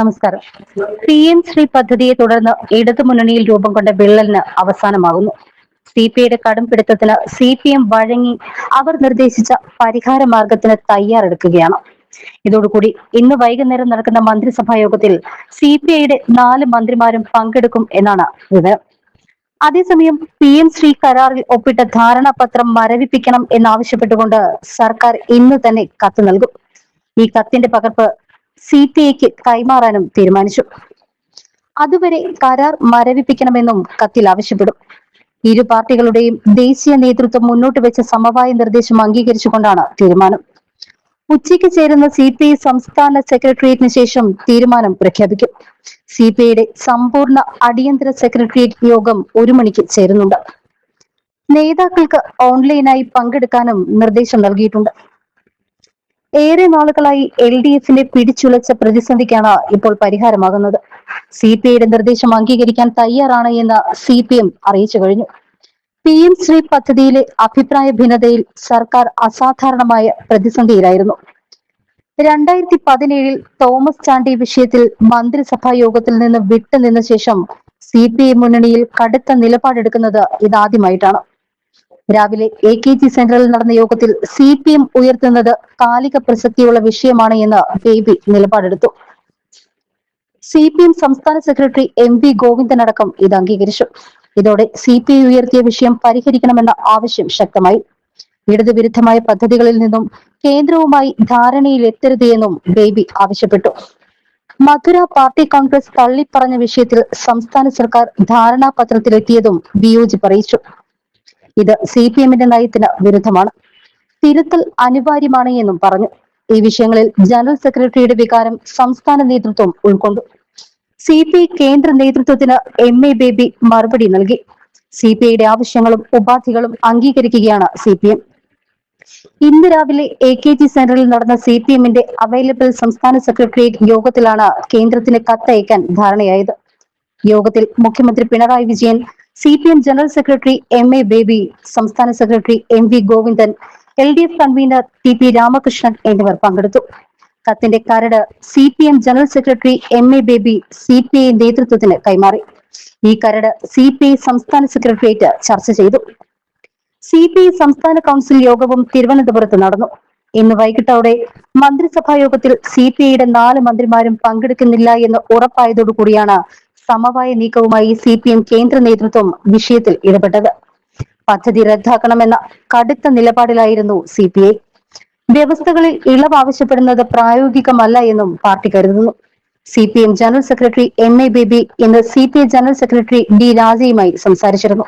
നമസ്കാരം. P M Shri പദ്ധതിയെ തുടർന്ന് ഇടതു മുന്നണിയിൽ രൂപം കൊണ്ട വിള്ളലിന് അവസാനമാകുന്നു. സി പി ഐയുടെ കടും പിടുത്തത്തിന് സി പി എം വഴങ്ങി അവർ നിർദ്ദേശിച്ച പരിഹാര മാർഗത്തിന് തയ്യാറെടുക്കുകയാണ്. ഇതോടുകൂടി ഇന്ന് വൈകുന്നേരം നടക്കുന്ന മന്ത്രിസഭാ യോഗത്തിൽ സി പി ഐയുടെ നാല് മന്ത്രിമാരും പങ്കെടുക്കും എന്നാണ് വിവരം. അതേസമയം പി എം ശ്രീ കരാറിൽ ഒപ്പിട്ട ധാരണാപത്രം മരവിപ്പിക്കണം എന്നാവശ്യപ്പെട്ടുകൊണ്ട് സർക്കാർ ഇന്ന് തന്നെ കത്ത് നൽകും. ഈ കത്തിന്റെ പകർപ്പ് സി പി ഐക്ക് കൈമാറാനും തീരുമാനിച്ചു. അതുവരെ കരാർ മരവിപ്പിക്കണമെന്നും കത്തിൽ ആവശ്യപ്പെടും. ഇരു പാർട്ടികളുടെയും ദേശീയ നേതൃത്വം മുന്നോട്ട് വെച്ച സമവായ നിർദ്ദേശം അംഗീകരിച്ചുകൊണ്ടാണ് തീരുമാനം. ഉച്ചയ്ക്ക് ചേരുന്ന സി പി ഐ സംസ്ഥാന സെക്രട്ടേറിയറ്റിന് ശേഷം തീരുമാനം പ്രഖ്യാപിക്കും. സി പി ഐയുടെ സമ്പൂർണ അടിയന്തര സെക്രട്ടേറിയറ്റ് യോഗം ഒരു മണിക്ക് ചേരുന്നുണ്ട്. നേതാക്കൾക്ക് ഓൺലൈനായി പങ്കെടുക്കാനും നിർദ്ദേശം നൽകിയിട്ടുണ്ട്. ഏറെ നാളുകളായി എൽ ഡി എഫിന്റെ പിടിച്ചുലച്ച പ്രതിസന്ധിക്കാണ് ഇപ്പോൾ പരിഹാരമാകുന്നത്. സി പി ഐയുടെ നിർദ്ദേശം അംഗീകരിക്കാൻ തയ്യാറാണ് എന്ന് സി പി എം അറിയിച്ചു കഴിഞ്ഞു. പി എം ശ്രീ പദ്ധതിയിലെ അഭിപ്രായ ഭിന്നതയിൽ സർക്കാർ അസാധാരണമായ പ്രതിസന്ധിയിലായിരുന്നു. രണ്ടായിരത്തി പതിനേഴിൽ തോമസ് ചാണ്ടി വിഷയത്തിൽ മന്ത്രിസഭാ യോഗത്തിൽ നിന്ന് വിട്ടുനിന്ന ശേഷം സി പി ഐ മുന്നണിയിൽ കടുത്ത നിലപാടെടുക്കുന്നത് ഇതാദ്യമായിട്ടാണ്. രാവിലെ എ കെ ജി സെന്ററിൽ നടന്ന യോഗത്തിൽ സി പി എം ഉയർത്തുന്നത് കാലിക പ്രസക്തിയുള്ള വിഷയമാണ് എന്ന് ബേബി നിലപാടെടുത്തു. സി പി എം സംസ്ഥാന സെക്രട്ടറി എം വി ഗോവിന്ദൻ അടക്കം ഇത് അംഗീകരിച്ചു. ഇതോടെ സി പി ഐ ഉയർത്തിയ വിഷയം പരിഹരിക്കണമെന്ന ആവശ്യം ശക്തമായി. ഇടതുവിരുദ്ധമായ പദ്ധതികളിൽ നിന്നും കേന്ദ്രവുമായി ധാരണയിലെത്തരുത് എന്നും ബേബി ആവശ്യപ്പെട്ടു. മധുര പാർട്ടി കോൺഗ്രസ് തള്ളിപ്പറഞ്ഞ വിഷയത്തിൽ സംസ്ഥാന സർക്കാർ ധാരണാപത്രത്തിലെത്തിയതും ബിയോജി അറിയിച്ചു. ഇത് സി പി എമ്മിന്റെ നയത്തിന് വിരുദ്ധമാണ്. തിരുത്തൽ അനിവാര്യമാണ് എന്നും പറഞ്ഞു. ഈ വിഷയങ്ങളിൽ ജനറൽ സെക്രട്ടറിയുടെ വികാരം സംസ്ഥാന നേതൃത്വം ഉൾക്കൊണ്ടു. സി പി ഐ കേന്ദ്ര നേതൃത്വത്തിന് എം എ ബേബി മറുപടി നൽകി. സി പി ഐയുടെ ആവശ്യങ്ങളും ഉപാധികളും അംഗീകരിക്കുകയാണ് സി പി എം ഇന്ന് രാവിലെ എ കെ ജി സെന്ററിൽ നടന്ന സി പി എമ്മിന്റെ അവൈലബിൾ സംസ്ഥാന സെക്രട്ടേറിയറ്റ് യോഗത്തിലാണ് കേന്ദ്രത്തിന് കത്തയക്കാൻ ധാരണയായത്. യോഗത്തിൽ മുഖ്യമന്ത്രി Pinarayi Vijayan C P M general secretary M A Baby സംസ്ഥാന secretary M V Govindan L D F convener T P Ramakrishnan എന്നിവർ പങ്കെടുത്തു. കത്തിന്റെ കരട് C P M general secretary M A Baby C P I നേതൃത്വത്തിന് കൈമാറി. ഈ കരട് C P I സംസ്ഥാന സെക്രട്ടേറിയറ്റ് ചർച്ച ചെയ്തു. സി പി ഐ സംസ്ഥാന കൗൺസിൽ യോഗവും തിരുവനന്തപുരത്ത് നടന്നു. ഇന്ന് വൈകിട്ടോടെ മന്ത്രിസഭാ യോഗത്തിൽ സി പി ഐയുടെ നാല് മന്ത്രിമാരും പങ്കെടുക്കുന്നില്ല എന്ന് ഉറപ്പായതോടുകൂടിയാണ് സമവായ നീക്കവുമായി സി പി എം കേന്ദ്ര നേതൃത്വം വിഷയത്തിൽ ഇടപെട്ടത്. പദ്ധതി റദ്ദാക്കണമെന്ന കടുത്ത നിലപാടിലായിരുന്നു സി പി ഐ വ്യവസ്ഥകളിൽ ഇളവ് ആവശ്യപ്പെടുന്നത് പ്രായോഗികമല്ല എന്നും പാർട്ടി കരുതുന്നു. C P M general secretary M A Baby ഇന്ന് C P I general secretary D രാജയുമായി സംസാരിച്ചിരുന്നു.